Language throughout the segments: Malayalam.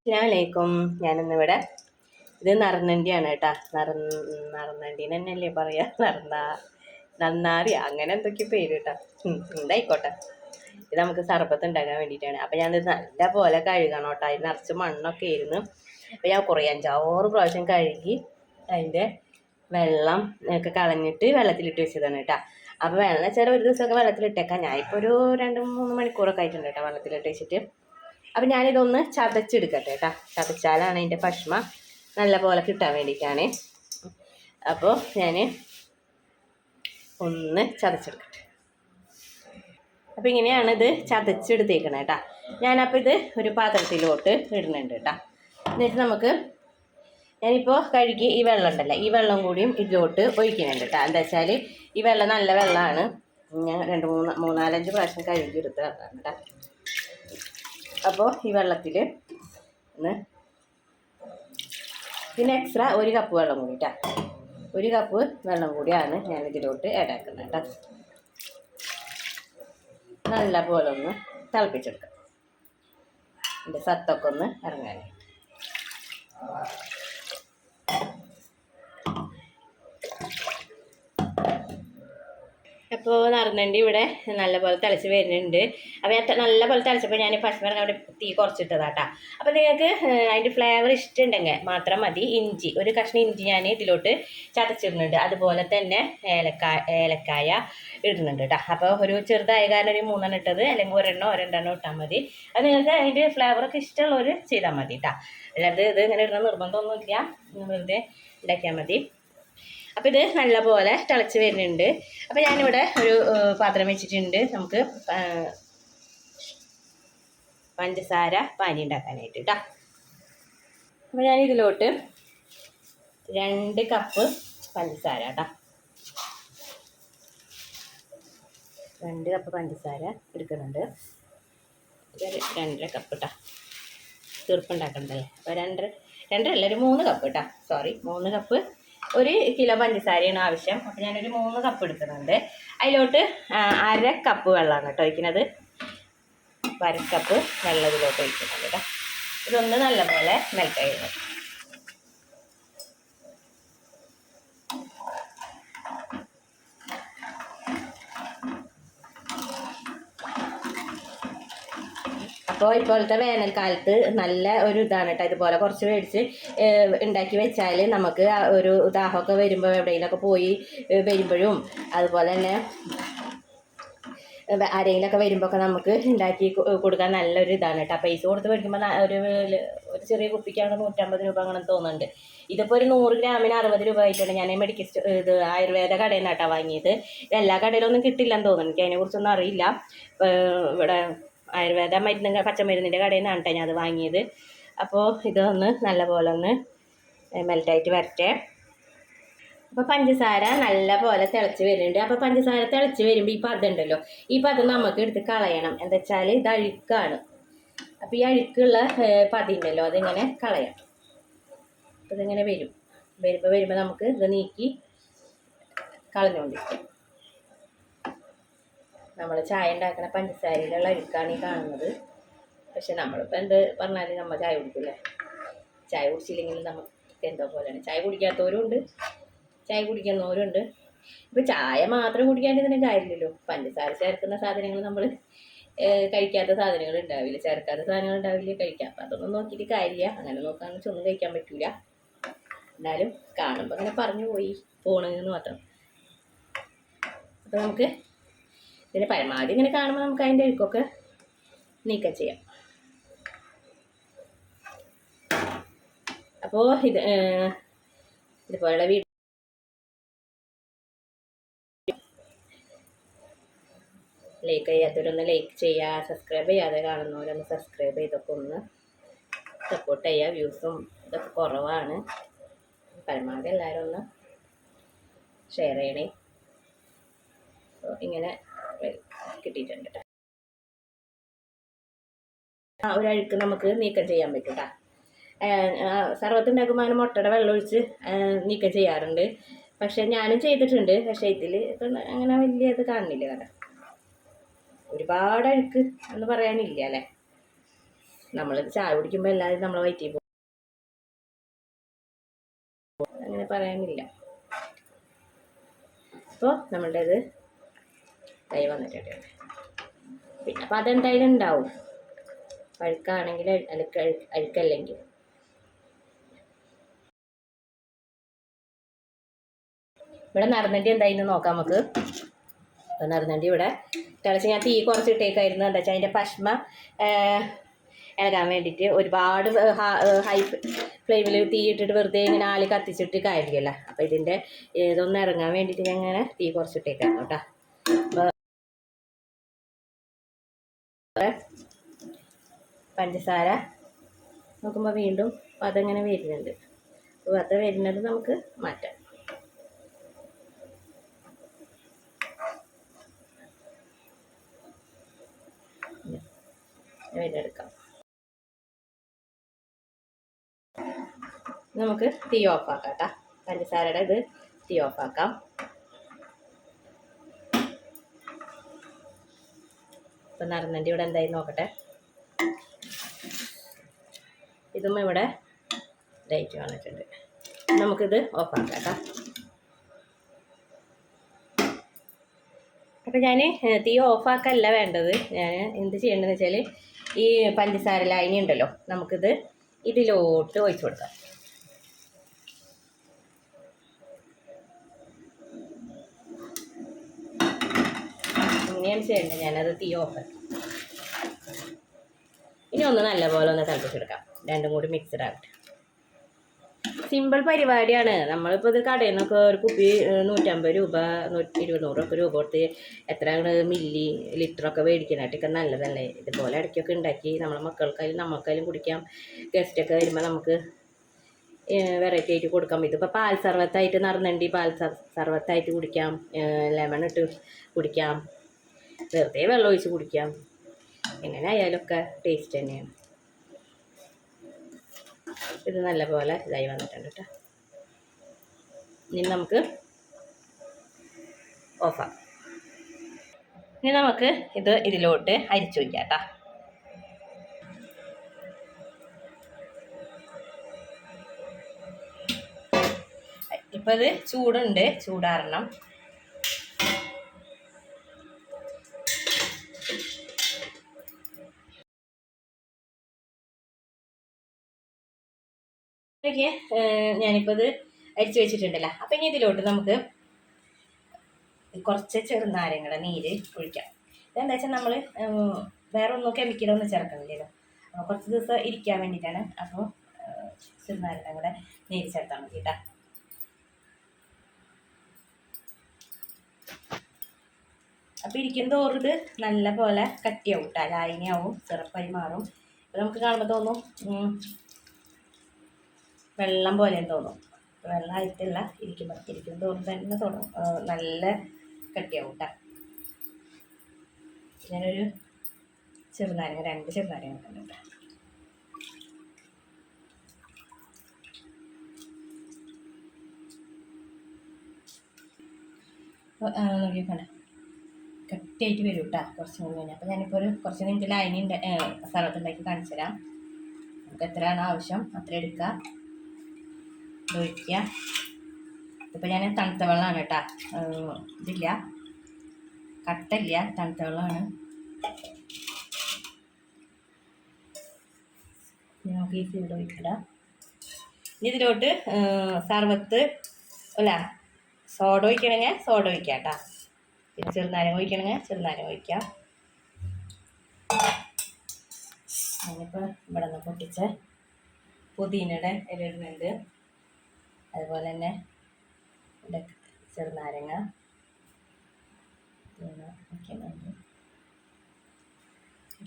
അസ്സലാമലൈക്കും ഞാനിന്നിവിടെ ഇത് നറുനണ്ടിയാണ് കേട്ടാ. നറ നറുന്നണ്ടീന്ന് തന്നെയല്ലേ പറയാ. നറന്ന നന്നാറി. അങ്ങനെ എന്തൊക്കെ പേര് കേട്ടാ. ഉം, എന്തായിക്കോട്ടെ ഇത് നമുക്ക് സർബത്ത് ഉണ്ടാക്കാൻ വേണ്ടിയിട്ടാണ്. അപ്പം ഞാനിത് നല്ല പോലെ കഴുകണം കേട്ടോ. അതിന് നിറച്ച് മണ്ണൊക്കെ ഇരുന്ന് അപ്പം ഞാൻ കുറേ അഞ്ചാറ് പ്രാവശ്യം കഴുകി അതിന്റെ വെള്ളം ഒക്കെ കളഞ്ഞിട്ട് വെള്ളത്തിലിട്ട് വെച്ചതാണ് കേട്ടോ. അപ്പോൾ വെള്ളം വെച്ചാൽ ഒരു ദിവസമൊക്കെ വെള്ളത്തിലിട്ടേക്കാം. ഞാനിപ്പോൾ ഒരു രണ്ട് മൂന്ന് മണിക്കൂറൊക്കെ ആയിട്ടുണ്ട് കേട്ടോ വെള്ളത്തിലിട്ട് വെച്ചിട്ട്. അപ്പം ഞാനിതൊന്ന് ചതച്ചെടുക്കട്ടെ കേട്ടോ ചതച്ചാലാണ് അതിന്റെ പഷ്മ നല്ല പോലെ കിട്ടാൻ വേണ്ടിയിട്ടാണ്. അപ്പോൾ ഞാൻ ഒന്ന് ചതച്ചെടുക്കട്ടെ. അപ്പോൾ ഇങ്ങനെയാണ് ഇത് ചതച്ചെടുത്തേക്കണേ കേട്ടോ ഞാനപ്പോൾ ഇത് ഒരു പാത്രത്തിലോട്ട് ഇടുന്നുണ്ട് കേട്ടോ എന്നിട്ട് നമുക്ക് ഞാനിപ്പോൾ കഴുകി ഈ വെള്ളം ഉണ്ടല്ലോ ഈ വെള്ളം കൂടിയും ഇതിലോട്ട് ഒഴിക്കുന്നുണ്ട് കേട്ടോ എന്താ വെച്ചാൽ ഈ വെള്ളം നല്ല വെള്ളമാണ്. ഞാൻ രണ്ട് മൂന്ന് മൂന്നാലഞ്ച് പ്രാവശ്യം കഴുകി എടുത്ത് കേട്ടോ അപ്പോൾ ഈ വെള്ളത്തിൽ ഒന്ന് പിന്നെ എക്സ്ട്രാ ഒരു കപ്പ് വെള്ളം കൂടി ഒരു കപ്പ് വെള്ളം കൂടിയാണ് ഞാൻ ഇതിലോട്ട് ഏടാക്കുന്നത് കേട്ടോ നല്ല പോലെ ഒന്ന് തിളപ്പിച്ചെടുക്കാം. എന്റെ സത്തൊക്കെ ഒന്ന് ഇറങ്ങാൻ അപ്പോൾ നടന്നുണ്ട് ഇവിടെ. നല്ലപോലെ തിളച്ച് വരുന്നുണ്ട്. അപ്പോൾ ഞാൻ നല്ലപോലെ തിളച്ചപ്പോൾ ഞാൻ പച്ചമരം അവിടെ തീ കുറച്ചിട്ടതാട്ടാ. അപ്പോൾ നിങ്ങൾക്ക് അതിന്റെ ഫ്ലേവർ ഇഷ്ടമുണ്ടെങ്കിൽ മാത്രം മതി. ഇഞ്ചി ഒരു കഷ്ണം ഇഞ്ചി ഞാൻ ഇതിലോട്ട് ചതച്ചിടുന്നുണ്ട്. അതുപോലെ തന്നെ ഏലക്കായ ഏലക്കായ ഇടുന്നുണ്ട് കേട്ടോ അപ്പോൾ ഒരു ചെറുതായ കാരണം ഒരു മൂന്നെണ്ണം ഇട്ടത് അല്ലെങ്കിൽ ഒരെണ്ണോ രണ്ടെണ്ണോ ഇട്ടാൽ മതി. അത് നിങ്ങൾക്ക് അതിന്റെ ഫ്ലേവറൊക്കെ ഇഷ്ടമുള്ളവർ ചെയ്താൽ മതി കേട്ടോ അല്ലാതെ ഇത് ഇങ്ങനെ ഇടുന്ന നിർബന്ധമൊന്നുമില്ല. വെറുതെ ഉണ്ടാക്കിയാൽ മതി. അപ്പോൾ ഇത് നല്ലപോലെ തിളച്ച് വരുന്നുണ്ട്. അപ്പോൾ ഞാനിവിടെ ഒരു പാത്രം വെച്ചിട്ടുണ്ട്. നമുക്ക് പഞ്ചസാര പാനി ഉണ്ടാക്കാനായിട്ട് കേട്ടോ അപ്പോൾ ഞാൻ ഇതിലോട്ട് രണ്ട് കപ്പ് പഞ്ചസാര കേട്ടോ രണ്ട് കപ്പ് പഞ്ചസാര എടുക്കുന്നുണ്ട്. രണ്ടര കപ്പ് കേട്ടോ തീർപ്പുണ്ടാക്കണ്ടല്ലേ അപ്പോൾ രണ്ടര രണ്ടര അല്ല ഒരു മൂന്ന് കപ്പ് കേട്ടോ സോറി മൂന്ന് കപ്പ് ഒരു കിലോ പഞ്ചസാരയാണ് ആവശ്യം. അപ്പോൾ ഞാനൊരു മൂന്ന് കപ്പ് എടുക്കുന്നുണ്ട് അതിലോട്ട് അര കപ്പ് വെള്ളമാണ് കേട്ടോ ഒഴിക്കുന്നത്. അര കപ്പ് വെള്ളം ഇതിലോട്ട് ഒഴിക്കുന്നുണ്ട് കേട്ടോ. ഇതൊന്ന് നല്ലപോലെ മെൽറ്റായി വരും അപ്പോൾ ഇപ്പോഴത്തെ വേനൽക്കാലത്ത് നല്ല ഒരു ഇതാണ് കേട്ടോ ഇതുപോലെ കുറച്ച് മേടിച്ച് ഉണ്ടാക്കി വെച്ചാൽ നമുക്ക് ഒരു ദാഹമൊക്കെ വരുമ്പോൾ എവിടെയെങ്കിലുമൊക്കെ പോയി വരുമ്പോഴും അതുപോലെ തന്നെ ആരെങ്കിലുമൊക്കെ വരുമ്പോൾ ഒക്കെ നമുക്ക് ഉണ്ടാക്കി കൊടുക്കാൻ നല്ലൊരു ഇതാണ് കേട്ടോ പൈസ കൊടുത്ത് മേടിക്കുമ്പോൾ ഒരു ഒരു ചെറിയ കുപ്പിക്കാണ് നൂറ്റമ്പത് രൂപ അങ്ങനെ തോന്നുന്നുണ്ട്. ഇതിപ്പോൾ ഒരു നൂറ് ഗ്രാമിന് അറുപത് രൂപ ആയിട്ടുണ്ട് ഞാൻ മെഡിക്കൽ ഇത് ആയുർവേദ കടയിൽ നിന്നാട്ടാണ് വാങ്ങിയത് എല്ലാ കടയിലൊന്നും കിട്ടില്ലെന്ന് തോന്നുന്നു. എനിക്ക് അതിനെക്കുറിച്ചൊന്നും അറിയില്ല. ഇവിടെ ആയുർവേദ മരുന്ന് പച്ചമരുന്നിന്റെ കടയിൽ നിന്നാണ് കേട്ടോ ഞാൻ അത് വാങ്ങിയത്. അപ്പോൾ ഇതൊന്ന് നല്ലപോലെ ഒന്ന് മെൽറ്റായിട്ട് വരട്ടെ. അപ്പോൾ പഞ്ചസാര നല്ലപോലെ തിളച്ച് വരുന്നുണ്ട്. അപ്പോൾ പഞ്ചസാര തിളച്ച് വരുമ്പോൾ ഈ പദം ഉണ്ടല്ലോ ഈ പദം നമുക്ക് എടുത്ത് കളയണം. എന്താ വെച്ചാൽ ഇത് അഴുക്കാണ്. അപ്പോൾ ഈ അഴുക്കുള്ള പതിണ്ടല്ലോ അതിങ്ങനെ കളയാം. അപ്പോൾ ഇതിങ്ങനെ വരും. വരുമ്പോൾ വരുമ്പോൾ നമുക്ക് ഇത് നീക്കി കളഞ്ഞുകൊണ്ടിരിക്കാം. നമ്മൾ ചായ ഉണ്ടാക്കുന്ന പഞ്ചസാരയിലുള്ള അഴുക്കാണ് ഈ കാണുന്നത്. പക്ഷെ നമ്മളിപ്പോൾ എന്ത് പറഞ്ഞാലും നമ്മൾ ചായ കുടിക്കില്ലേ? ചായ കുടിച്ചില്ലെങ്കിൽ നമുക്ക് എന്തോ പോലെയാണ്. ചായ കുടിക്കാത്തവരും ഉണ്ട്. ചായ കുടിക്കുന്നവരുണ്ട്. ഇപ്പോൾ ചായ മാത്രം കുടിക്കാണ്ടിരുന്ന കാര്യമില്ലല്ലോ. പഞ്ചസാര ചേർക്കുന്ന സാധനങ്ങൾ നമ്മൾ കഴിക്കാത്ത സാധനങ്ങൾ ഉണ്ടാവില്ല. ചേർക്കാത്ത സാധനങ്ങൾ ഉണ്ടാവില്ല കഴിക്കാം. അപ്പം അതൊന്നും നോക്കിയിട്ട് കാര്യമില്ല. അങ്ങനെ നോക്കാൻ ഒന്നും കഴിക്കാൻ പറ്റില്ല എന്നാലും കാണുമ്പോൾ അങ്ങനെ പറഞ്ഞു പോയി പോണെന്ന് മാത്രം. അപ്പോൾ നമുക്ക് ഇതിന് പരമാവധി ഇങ്ങനെ കാണുമ്പോൾ നമുക്ക് അതിന്റെ അഴുക്കൊക്കെ നീക്കം ചെയ്യാം. അപ്പോൾ ഇത് ഇതുപോലുള്ള വീട് ലൈക്ക് ചെയ്യാത്തവരൊന്ന് ലൈക്ക് ചെയ്യുക സബ്സ്ക്രൈബ് ചെയ്യാതെ കാണുന്നവരൊന്ന് സബ്സ്ക്രൈബ് ചെയ്തൊക്കെ ഒന്ന് സപ്പോർട്ട് ചെയ്യുക വ്യൂസും ഇതൊക്കെ കുറവാണ്. പരമാവധി എല്ലാവരും ഒന്ന് ഷെയർ ചെയ്യണേ. ഇങ്ങനെ കിട്ടിയിട്ടുണ്ട് കേട്ടോ ആ ഒരു അഴുക്ക് നമുക്ക് നീക്കം ചെയ്യാൻ പറ്റും കേട്ടോ അകമാനം മുട്ടയുടെ വെള്ളം ഒഴിച്ച് നീക്കം ചെയ്യാറുണ്ട്. പക്ഷെ ഞാനും ചെയ്തിട്ടുണ്ട്. പക്ഷെ ഇതിൽ അങ്ങനെ വലിയ ഇത് കാണുന്നില്ല കാരണം ഒരുപാട് അഴുക്ക് എന്ന് പറയാനില്ല അല്ലേ നമ്മൾ ചായ കുടിക്കുമ്പോൾ എല്ലാവരും നമ്മൾ വയറ്റിൽ പോകും. അങ്ങനെ പറയാനില്ല. അപ്പോൾ നമ്മളുടേത് കൈ വന്നിട്ടുണ്ട്. പിന്നെ അപ്പം അതെന്തായാലും ഉണ്ടാവും. അഴുക്കാണെങ്കിൽ അഴുക്ക് അഴുക്ക് അഴുക്കല്ലെങ്കിൽ. ഇവിടെ നടന്നിട്ട് എന്തായിരുന്നു നോക്കാം നമുക്ക്. അപ്പോൾ നടന്നിട്ട് ഇവിടെ. തിളച്ച് ഞാൻ തീ കുറച്ച് ഇട്ടേക്കായിരുന്നു. എന്താ വെച്ചാൽ അതിന്റെ പശ്മ ഇളകാൻ വേണ്ടിയിട്ട് ഒരുപാട് ഹൈ ഫ്ലെയിമിൽ തീ ഇട്ടിട്ട് വെറുതെ ഇങ്ങനെ ആളി കത്തിച്ചിട്ട് കാര്യമില്ല. അപ്പോൾ ഇതിന്റെ ഇതൊന്ന് ഇറങ്ങാൻ വേണ്ടിയിട്ട് ഞാൻ ഇങ്ങനെ തീ കുറച്ചിട്ടേക്കായിരുന്നു കേട്ടോ. പഞ്ചസാര. നോക്കുമ്പോൾ വീണ്ടും അതങ്ങനെ വരുന്നുണ്ട്. അപ്പോൾ അത് വരുന്നത് നമുക്ക് മാറ്റാം. എടുക്കാം നമുക്ക് തീ ഓഫാക്കാം കേട്ടോ പഞ്ചസാരയുടെ ഇത് തീ ഓഫാക്കാം. ഇപ്പം നടന്നിട്ട് ഇവിടെ എന്തായി നോക്കട്ടെ. ഇതും ഇവിടെ ലൈറ്റ് വന്നിട്ടുണ്ട്. നമുക്കിത് ഓഫാക്കാം കേട്ടോ. അപ്പം ഞാൻ തീ ഓഫാക്കല്ല വേണ്ടത്. ഞാൻ എന്ത് ചെയ്യേണ്ടതെന്ന് വെച്ചാൽ ഈ പഞ്ചസാര ലൈനി ഉണ്ടല്ലോ നമുക്കിത് ഇതിലോട്ട് ഒഴിച്ചു കൊടുക്കാം. ഇങ്ങനെയാണ് ചെയ്യേണ്ടത്. ഞാനത് തീ ഓഫ് ഇനി ഒന്ന് നല്ലപോലെ ഒന്ന് തിളപ്പിച്ചെടുക്കാം. രണ്ടും കൂടി മിക്സഡ് ആകട്ടെ സിമ്പിൾ പരിപാടിയാണ്. നമ്മളിപ്പോൾ ഇത് കടയിൽ നിന്നൊക്കെ ഒരു കുപ്പി നൂറ്റമ്പത് രൂപ നൂറ്റി ഇരുന്നൂറൊക്കെ രൂപ കൊടുത്ത് എത്ര മില്ലി ലിറ്ററൊക്കെ മേടിക്കാനായിട്ടൊക്കെ നല്ലതല്ലേ? ഇതുപോലെ ഇടയ്ക്കൊക്കെ ഉണ്ടാക്കി നമ്മളെ മക്കൾക്കായാലും നമ്മൾക്കായാലും കുടിക്കാം. ഗസ്റ്റൊക്കെ വരുമ്പോൾ നമുക്ക് വെറൈറ്റി ആയിട്ട് കൊടുക്കാം. ഇതിപ്പോൾ പാൽ സർവത്തായിട്ട് നടന്നണ്ടി പാൽ സർവത്തായിട്ട് കുടിക്കാം. ലെമൺ ഇട്ട് കുടിക്കാം. വെറുതെ വെള്ളം ഒഴിച്ച് കുടിക്കാം. എങ്ങനെ ആയാലൊക്കെ ടേസ്റ്റ് തന്നെയാണ്. ഇത് നല്ലപോലെ ഇതായി വന്നിട്ടുണ്ട് കേട്ടോ. ഇനി നമുക്ക് ഓഫാക്കാം. ഇനി നമുക്ക് ഇത് ഇതിലോട്ട് അരിച്ചു വയ്ക്കാം കേട്ടോ. ഇപ്പം ഇത് ചൂടുണ്ട് ചൂടാറണം. ഓക്കെ ഞാനിപ്പോൾ ഇത് അരിച്ചു വെച്ചിട്ടുണ്ടല്ലോ. അപ്പം ഇനി ഇതിലോട്ട് നമുക്ക് കുറച്ച് ചെറുനാരങ്ങളുടെ നീര് ഒഴിക്കാം. ഇതെന്താ വെച്ചാൽ നമ്മൾ വേറെ ഒന്നും കെമിക്കലൊന്നും ചേർക്കണില്ലല്ലോ കുറച്ച് ദിവസം ഇരിക്കാൻ വേണ്ടിയിട്ടാണ് അപ്പോൾ ചെറുനാരങ്ങ കൂടെ നീര് ചേർത്താൽ മതി കേട്ടോ അപ്പോൾ ഇരിക്കും തോറും ഇത് നല്ല പോലെ കട്ടിയാവും കേട്ടോ ലായനിയാവും സിറപ്പായി മാറും അപ്പോൾ നമുക്ക് കാണുമ്പോൾ തോന്നും വെള്ളം പോലെ തോന്നും. വെള്ളമായിട്ടല്ല ഇരിക്കുമ്പോൾ ഇരിക്കും തോന്നും തന്നെ. തോന്നും നല്ല കട്ടിയാവും കേട്ടോ ഞാനൊരു ചെറുനാരങ്ങ രണ്ട് ചെറുനാരങ്ങ കണ്ടിട്ട് നോക്കിക്കോട്ടെ. കട്ടിയായിട്ട് വരും കേട്ടോ കുറച്ച് മുമ്പ് കഴിഞ്ഞാൽ അപ്പോൾ ഞാനിപ്പോൾ ഒരു കുറച്ച് നിങ്ങൾക്ക് ലൈനി സ്ഥലത്തുണ്ടാക്കി കാണിച്ചു തരാം നമുക്ക് എത്രയാണ് ആവശ്യം അത്ര എടുക്കുക ഒഴിക്കുക. ഇപ്പോൾ ഞാൻ തണുത്ത വെള്ളമാണ് കേട്ടോ. ഇതില്ല. കട്ടല്ല തണുത്ത വെള്ളമാണ്. നമുക്ക് ഈ സൈഡ് ഇതിലോട്ട് സർവത്ത് അല്ല സോഡ ഒഴിക്കണമെങ്കിൽ സോഡ ഒഴിക്കാം കേട്ടോ. പിന്നെ ചെറുനാരങ്ങ ഒഴിക്കണമെങ്കിൽ ചെറുനാരങ്ങ ഒഴിക്കാം ഞാനിപ്പോൾ ഇവിടെ നിന്ന് പൊട്ടിച്ച് പുതിനയുടെ ഇല ഇടുന്നുണ്ട് അതുപോലെ തന്നെ ചെറുനാരങ്ങ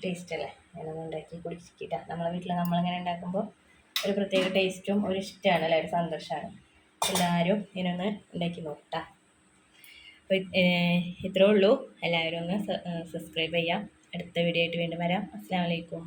ടേസ്റ്റ് അല്ലേ? ഞാനൊന്ന് ഉണ്ടാക്കി കുടിച്ചിട്ടാ. നമ്മളെ വീട്ടിൽ നമ്മളിങ്ങനെ ഉണ്ടാക്കുമ്പോൾ ഒരു പ്രത്യേക ടേസ്റ്റും ഒരു ഇഷ്ടമാണ് അല്ലേ? ഒരു സന്തോഷമാണ് എല്ലാവരും ഇതിനൊന്ന് ഉണ്ടാക്കി നോക്കാം അപ്പോൾ ഇത്രേ ഉള്ളൂ. എല്ലാവരും ഒന്ന് സബ്സ്ക്രൈബ് ചെയ്യാം. അടുത്ത വീഡിയോ ആയിട്ട് വീണ്ടും വരാം. അസ്സാം വലൈക്കും